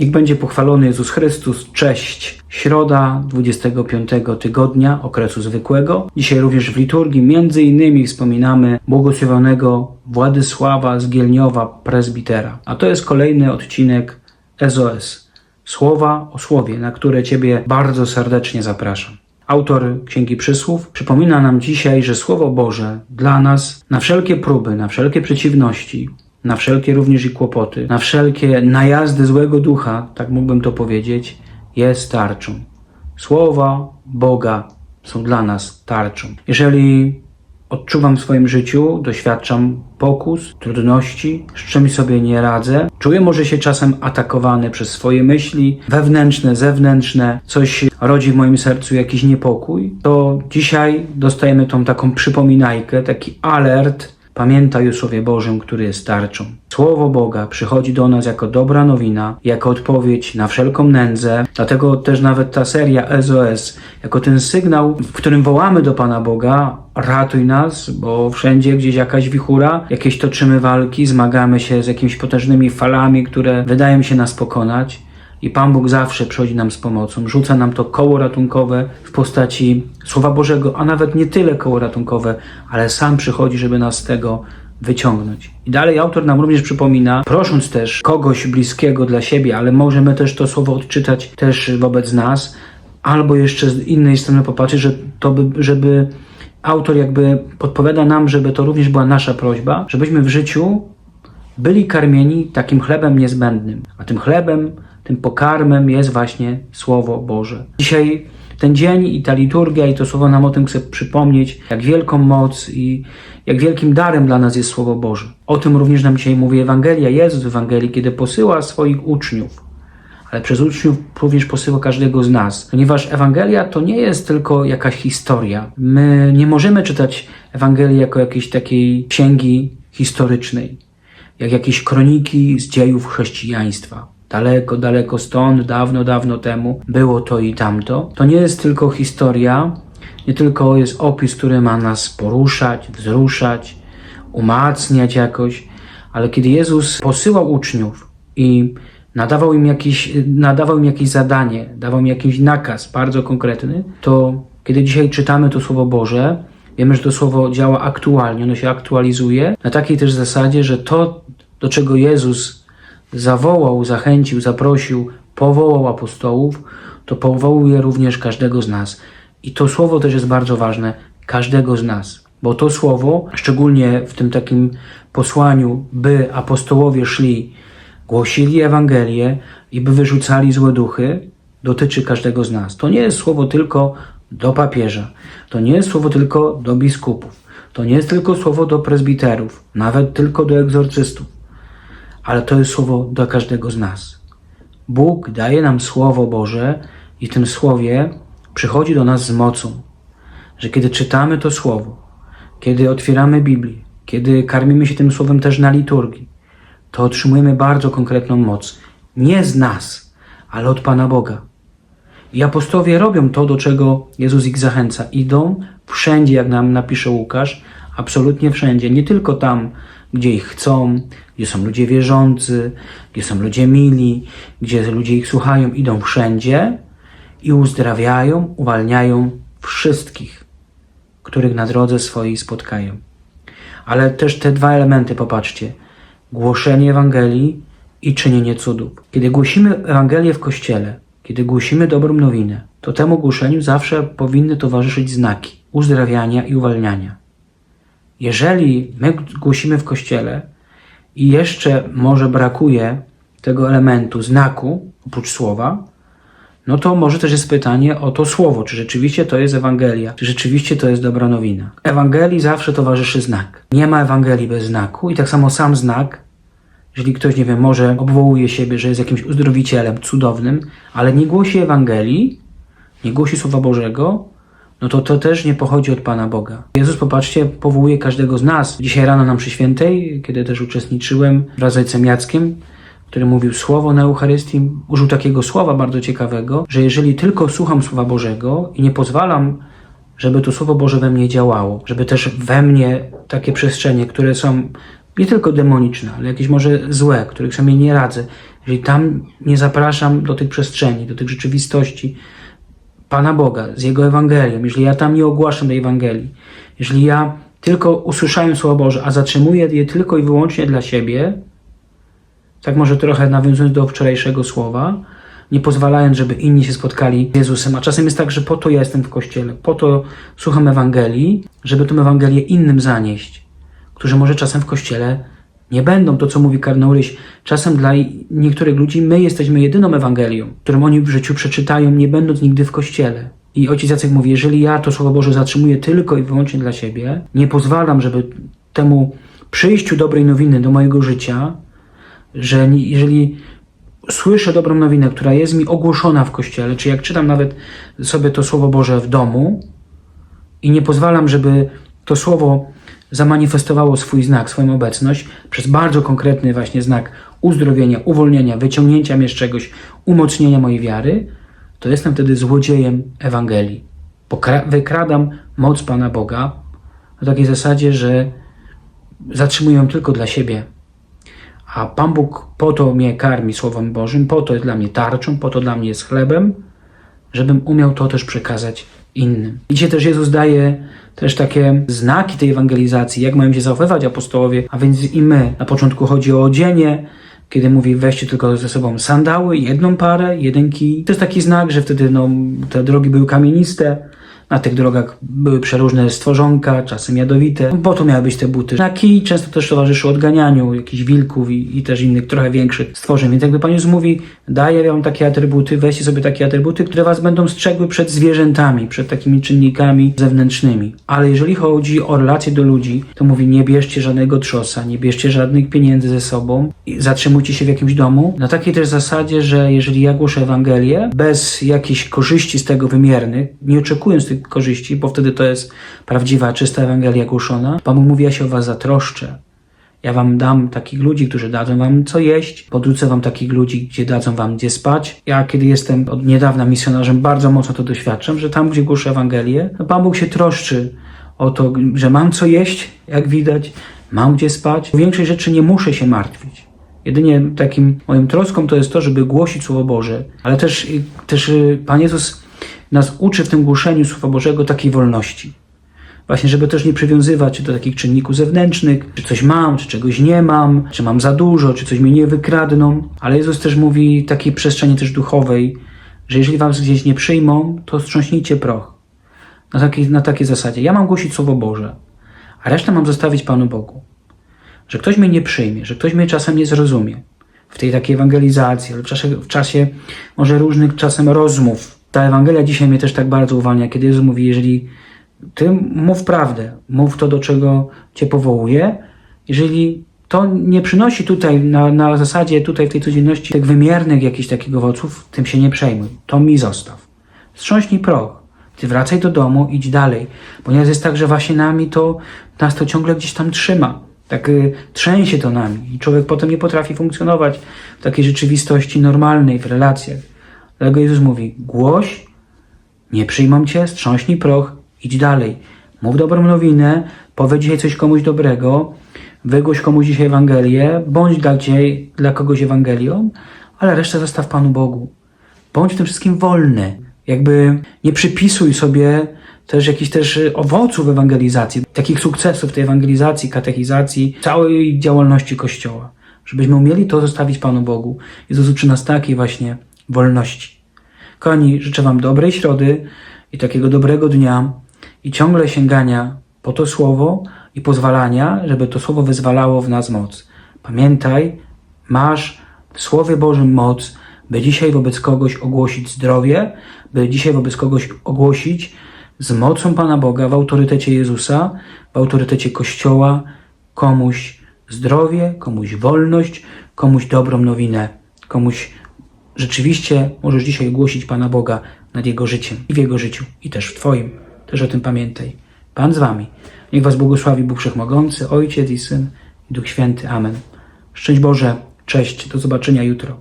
Niech będzie pochwalony Jezus Chrystus. Cześć. Środa 25 tygodnia okresu zwykłego. Dzisiaj również w liturgii między innymi wspominamy błogosławionego Władysława z Gielniowa, prezbitera. A to jest kolejny odcinek SOS. Słowa o słowie, na które Ciebie bardzo serdecznie zapraszam. Autor Księgi Przysłów przypomina nam dzisiaj, że Słowo Boże dla nas na wszelkie próby, na wszelkie przeciwności, na wszelkie również i kłopoty, na wszelkie najazdy złego ducha, tak mógłbym to powiedzieć, jest tarczą. Słowa Boga są dla nas tarczą. Jeżeli odczuwam w swoim życiu, doświadczam pokus, trudności, z czymś sobie nie radzę, czuję może się czasem atakowany przez swoje myśli wewnętrzne, zewnętrzne, coś rodzi w moim sercu jakiś niepokój, to dzisiaj dostajemy tą taką przypominajkę, taki alert, Pamiętaj o Słowie Bożym, który jest tarczą. Słowo Boga przychodzi do nas jako dobra nowina, jako odpowiedź na wszelką nędzę. Dlatego też nawet ta seria SOS, jako ten sygnał, w którym wołamy do Pana Boga, ratuj nas, bo wszędzie gdzieś jakaś wichura, jakieś toczymy walki, zmagamy się z jakimiś potężnymi falami, które wydają się nas pokonać. I Pan Bóg zawsze przychodzi nam z pomocą, rzuca nam to koło ratunkowe w postaci Słowa Bożego, a nawet nie tyle koło ratunkowe, ale sam przychodzi, żeby nas z tego wyciągnąć. I dalej autor nam również przypomina, prosząc też kogoś bliskiego dla siebie, ale możemy też to słowo odczytać też wobec nas, albo jeszcze z innej strony popatrzeć, że to by, żeby autor jakby podpowiada nam, żeby to również była nasza prośba, żebyśmy w życiu byli karmieni takim chlebem niezbędnym. A tym chlebem, tym pokarmem jest właśnie Słowo Boże. Dzisiaj ten dzień i ta liturgia i to słowo nam o tym chce przypomnieć, jak wielką moc i jak wielkim darem dla nas jest Słowo Boże. O tym również nam dzisiaj mówi Ewangelia, Jezus w Ewangelii, kiedy posyła swoich uczniów, ale przez uczniów również posyła każdego z nas, ponieważ Ewangelia to nie jest tylko jakaś historia. My nie możemy czytać Ewangelii jako jakiejś takiej księgi historycznej, jak jakieś kroniki z dziejów chrześcijaństwa daleko, daleko stąd, dawno, dawno temu było to i tamto. To nie jest tylko historia, nie tylko jest opis, który ma nas poruszać, wzruszać, umacniać jakoś, ale kiedy Jezus posyłał uczniów i nadawał im, jakiś, nadawał im jakieś zadanie, dawał im jakiś nakaz bardzo konkretny, to kiedy dzisiaj czytamy to Słowo Boże, wiemy, że to Słowo działa aktualnie, ono się aktualizuje na takiej też zasadzie, że to, do czego Jezus zawołał, zachęcił, zaprosił, powołał apostołów, to powołuje również każdego z nas. I to słowo też jest bardzo ważne, każdego z nas. Bo to słowo, szczególnie w tym takim posłaniu, by apostołowie szli, głosili Ewangelię i by wyrzucali złe duchy, dotyczy każdego z nas. To nie jest słowo tylko do papieża, to nie jest słowo tylko do biskupów, to nie jest tylko słowo do prezbiterów, nawet tylko do egzorcystów ale to jest słowo dla każdego z nas. Bóg daje nam Słowo Boże i w tym Słowie przychodzi do nas z mocą, że kiedy czytamy to Słowo, kiedy otwieramy Biblię, kiedy karmimy się tym Słowem też na liturgii, to otrzymujemy bardzo konkretną moc. Nie z nas, ale od Pana Boga. I apostowie robią to, do czego Jezus ich zachęca. Idą wszędzie, jak nam napisze Łukasz, absolutnie wszędzie, nie tylko tam, gdzie ich chcą, gdzie są ludzie wierzący, gdzie są ludzie mili, gdzie ludzie ich słuchają, idą wszędzie i uzdrawiają, uwalniają wszystkich, których na drodze swojej spotkają. Ale też te dwa elementy, popatrzcie, głoszenie Ewangelii i czynienie cudów. Kiedy głosimy Ewangelię w Kościele, kiedy głosimy dobrą nowinę, to temu głoszeniu zawsze powinny towarzyszyć znaki uzdrawiania i uwalniania. Jeżeli my głosimy w kościele i jeszcze może brakuje tego elementu, znaku, oprócz słowa, no to może też jest pytanie o to słowo, czy rzeczywiście to jest Ewangelia, czy rzeczywiście to jest dobra nowina. Ewangelii zawsze towarzyszy znak. Nie ma Ewangelii bez znaku i tak samo sam znak, jeżeli ktoś, nie wiem, może obwołuje siebie, że jest jakimś uzdrowicielem cudownym, ale nie głosi Ewangelii, nie głosi Słowa Bożego, no to to też nie pochodzi od Pana Boga. Jezus, popatrzcie, powołuje każdego z nas. Dzisiaj rano nam przy świętej, kiedy też uczestniczyłem wraz z ojcem Jackiem, który mówił słowo na Eucharystii, użył takiego słowa bardzo ciekawego, że jeżeli tylko słucham Słowa Bożego i nie pozwalam, żeby to Słowo Boże we mnie działało, żeby też we mnie takie przestrzenie, które są nie tylko demoniczne, ale jakieś może złe, których sobie nie radzę, jeżeli tam nie zapraszam do tych przestrzeni, do tych rzeczywistości Pana Boga z Jego Ewangelią, jeżeli ja tam nie ogłaszam tej Ewangelii, jeżeli ja tylko usłyszałem Słowo Boże, a zatrzymuję je tylko i wyłącznie dla siebie, tak może trochę nawiązując do wczorajszego słowa, nie pozwalając, żeby inni się spotkali z Jezusem. A czasem jest tak, że po to ja jestem w kościele, po to słucham Ewangelii, żeby tę Ewangelię innym zanieść, którzy może czasem w kościele nie będą. To, co mówi kardynał Ryś, czasem dla niektórych ludzi my jesteśmy jedyną Ewangelią, którą oni w życiu przeczytają, nie będąc nigdy w kościele. I ojciec Jacek mówi, jeżeli ja to Słowo Boże zatrzymuję tylko i wyłącznie dla siebie, nie pozwalam, żeby temu przyjściu dobrej nowiny do mojego życia, że jeżeli słyszę dobrą nowinę, która jest mi ogłoszona w kościele, czy jak czytam nawet sobie to Słowo Boże w domu i nie pozwalam, żeby to Słowo zamanifestowało swój znak, swoją obecność przez bardzo konkretny właśnie znak uzdrowienia, uwolnienia, wyciągnięcia mnie z czegoś, umocnienia mojej wiary, to jestem wtedy złodziejem Ewangelii. Pokra- wykradam moc Pana Boga na takiej zasadzie, że zatrzymuję ją tylko dla siebie, a Pan Bóg po to mnie karmi Słowem Bożym, po to jest dla mnie tarczą, po to dla mnie jest chlebem, żebym umiał to też przekazać innym. I dzisiaj też Jezus daje też takie znaki tej ewangelizacji, jak mają się zachowywać apostołowie, a więc i my. Na początku chodzi o odzienie, kiedy mówi weźcie tylko ze sobą sandały, jedną parę, jeden kij. To jest taki znak, że wtedy no, te drogi były kamieniste, na tych drogach były przeróżne stworzonka, czasem jadowite. Po to miały być te buty. Na kij często też towarzyszył odganianiu jakichś wilków i, i też innych trochę większych stworzeń. Więc jakby Pan Jezus mówi, daję wam takie atrybuty, weźcie sobie takie atrybuty, które was będą strzegły przed zwierzętami, przed takimi czynnikami zewnętrznymi. Ale jeżeli chodzi o relacje do ludzi, to mówi, nie bierzcie żadnego trzosa, nie bierzcie żadnych pieniędzy ze sobą, zatrzymujcie się w jakimś domu. Na takiej też zasadzie, że jeżeli ja głoszę Ewangelię, bez jakichś korzyści z tego wymiernych, nie oczekując tych korzyści, bo wtedy to jest prawdziwa, czysta Ewangelia głoszona, Pan mówi, ja się o was zatroszczę. Ja wam dam takich ludzi, którzy dadzą wam co jeść, podrzucę wam takich ludzi, gdzie dadzą wam gdzie spać. Ja, kiedy jestem od niedawna misjonarzem, bardzo mocno to doświadczam, że tam, gdzie głoszę Ewangelię, to Pan Bóg się troszczy o to, że mam co jeść, jak widać, mam gdzie spać. O większej rzeczy nie muszę się martwić. Jedynie takim moją troską to jest to, żeby głosić Słowo Boże, ale też, też y, Pan Jezus nas uczy w tym głoszeniu Słowa Bożego takiej wolności. Właśnie, żeby też nie przywiązywać się do takich czynników zewnętrznych, czy coś mam, czy czegoś nie mam, czy mam za dużo, czy coś mi nie wykradną. Ale Jezus też mówi takiej przestrzeni też duchowej, że jeżeli was gdzieś nie przyjmą, to strząśnijcie proch. Na takiej, na takiej zasadzie. Ja mam głosić Słowo Boże, a resztę mam zostawić Panu Bogu. Że ktoś mnie nie przyjmie, że ktoś mnie czasem nie zrozumie w tej takiej ewangelizacji, ale w czasie, w czasie może różnych czasem rozmów. Ta Ewangelia dzisiaj mnie też tak bardzo uwalnia, kiedy Jezus mówi, jeżeli ty mów prawdę, mów to, do czego cię powołuje. Jeżeli to nie przynosi tutaj na, na zasadzie tutaj w tej codzienności tych wymiernych jakichś takich owoców, tym się nie przejmuj. To mi zostaw. Strząśnij proch. Ty wracaj do domu, idź dalej. Ponieważ jest tak, że właśnie nami to, nas to ciągle gdzieś tam trzyma. Tak y, trzęsie to nami. I człowiek potem nie potrafi funkcjonować w takiej rzeczywistości normalnej, w relacjach. Dlatego Jezus mówi, głoś, nie przyjmą cię, strząśnij proch, idź dalej. Mów dobrą nowinę, powiedz dzisiaj coś komuś dobrego, wygłoś komuś dzisiaj Ewangelię, bądź dla, cie, dla kogoś Ewangelią, ale resztę zostaw Panu Bogu. Bądź w tym wszystkim wolny. Jakby nie przypisuj sobie też jakichś też owoców ewangelizacji, takich sukcesów tej ewangelizacji, katechizacji, całej działalności Kościoła. Żebyśmy umieli to zostawić Panu Bogu. Jezus uczy nas takiej właśnie wolności. Kochani, życzę Wam dobrej środy i takiego dobrego dnia i ciągle sięgania po to słowo i pozwalania, żeby to słowo wyzwalało w nas moc. Pamiętaj, masz w Słowie Bożym moc, by dzisiaj wobec kogoś ogłosić zdrowie, by dzisiaj wobec kogoś ogłosić z mocą Pana Boga, w autorytecie Jezusa, w autorytecie Kościoła, komuś zdrowie, komuś wolność, komuś dobrą nowinę, komuś rzeczywiście możesz dzisiaj głosić Pana Boga nad Jego życiem i w Jego życiu, i też w Twoim. Też o tym pamiętaj. Pan z Wami. Niech Was błogosławi Bóg Wszechmogący, Ojciec i Syn i Duch Święty. Amen. Szczęść Boże, cześć, do zobaczenia jutro.